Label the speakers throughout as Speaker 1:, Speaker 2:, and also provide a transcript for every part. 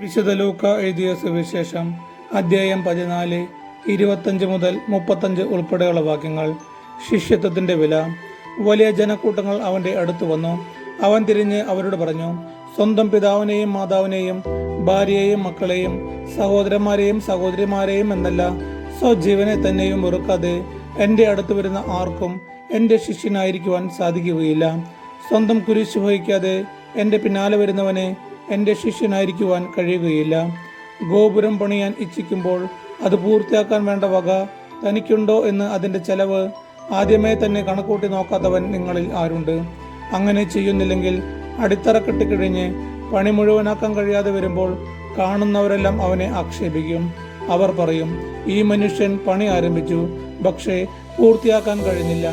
Speaker 1: വിശുദ്ധ ലൂക്ക എഴുതിയ സുവിശേഷം അധ്യായം പതിനാല് ഇരുപത്തഞ്ച് മുതൽ മുപ്പത്തഞ്ച് ഉൾപ്പെടെയുള്ള വാക്യങ്ങൾ. ശിഷ്യത്വത്തിന്റെ വില. വലിയ ജനക്കൂട്ടങ്ങൾ അവന്റെ അടുത്ത് വന്നു. അവൻ തിരിഞ്ഞ് അവരോട് പറഞ്ഞു സ്വന്തം പിതാവിനെയും മാതാവിനെയും ഭാര്യയെയും മക്കളെയും സഹോദരന്മാരെയും സഹോദരിമാരെയും എന്നല്ല സ്വജീവനെ തന്നെയും വെറുക്കാതെ എന്റെ അടുത്ത് വരുന്ന ആർക്കും എന്റെ ശിഷ്യനായിരിക്കുവാൻ സാധിക്കുകയില്ല. സ്വന്തം കുരിശ് വഹിക്കാതെ എന്റെ പിന്നാലെ വരുന്നവനെ എന്റെ ശിഷ്യനായിരിക്കുവാൻ കഴിയുകയില്ല. ഗോപുരം പണിയാൻ ഇച്ഛിക്കുമ്പോൾ അത് പൂർത്തിയാക്കാൻ വേണ്ട വക തനിക്കുണ്ടോ എന്ന് അതിന്റെ ചെലവ് ആദ്യമേ തന്നെ കണക്കൂട്ടി നോക്കാത്തവൻ നിങ്ങളിൽ ആരുണ്ട്? അങ്ങനെ ചെയ്യുന്നില്ലെങ്കിൽ അടിത്തറ കെട്ടിക്കഴിഞ്ഞ് പണി മുഴുവനാക്കാൻ കഴിയാതെ വരുമ്പോൾ കാണുന്നവരെല്ലാം അവനെ ആക്ഷേപിക്കും. അവർ പറയും ഈ മനുഷ്യൻ പണി ആരംഭിച്ചു പക്ഷേ പൂർത്തിയാക്കാൻ കഴിഞ്ഞില്ല.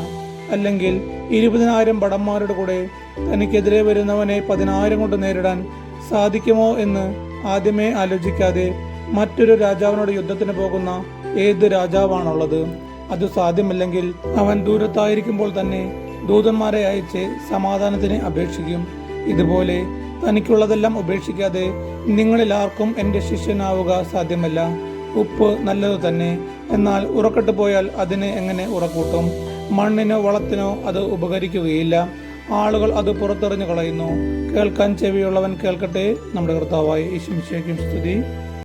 Speaker 1: അല്ലെങ്കിൽ ഇരുപതിനായിരം ഭടന്മാരുടെ കൂടെ തനിക്കെതിരെ വരുന്നവനെ പതിനായിരം കൊണ്ട് നേരിടാൻ സാധിക്കുമോ എന്ന് ആദ്യമേ ആലോചിക്കാതെ മറ്റൊരു രാജാവിനോട് യുദ്ധത്തിന് പോകുന്ന ഏത് രാജാവാണുള്ളത്? അത് സാധ്യമല്ലെങ്കിൽ അവൻ ദൂരത്തായിരിക്കുമ്പോൾ തന്നെ ദൂതന്മാരെ അയച്ച് സമാധാനത്തിന് അപേക്ഷിക്കും. ഇതുപോലെ തനിക്കുള്ളതെല്ലാം ഉപേക്ഷിക്കാതെ നിങ്ങളിൽ ആർക്കും എന്റെ ശിഷ്യനാവുക സാധ്യമല്ല. ഉപ്പ് നല്ലതു തന്നെ. എന്നാൽ ഉറക്കട്ട് പോയാൽ അതിനെ എങ്ങനെ ഉറക്കൂട്ടും? മണ്ണിനോ വളത്തിനോ അത് ഉപകരിക്കുകയില്ല. ആളുകൾ അത് പുറത്തെറിഞ്ഞു കളയുന്നു. കേൾക്കാൻ ചെവിയുള്ളവൻ കേൾക്കട്ടെ. നമ്മുടെ കർത്താവായി ഈശ്വരക്കും സ്തുതി.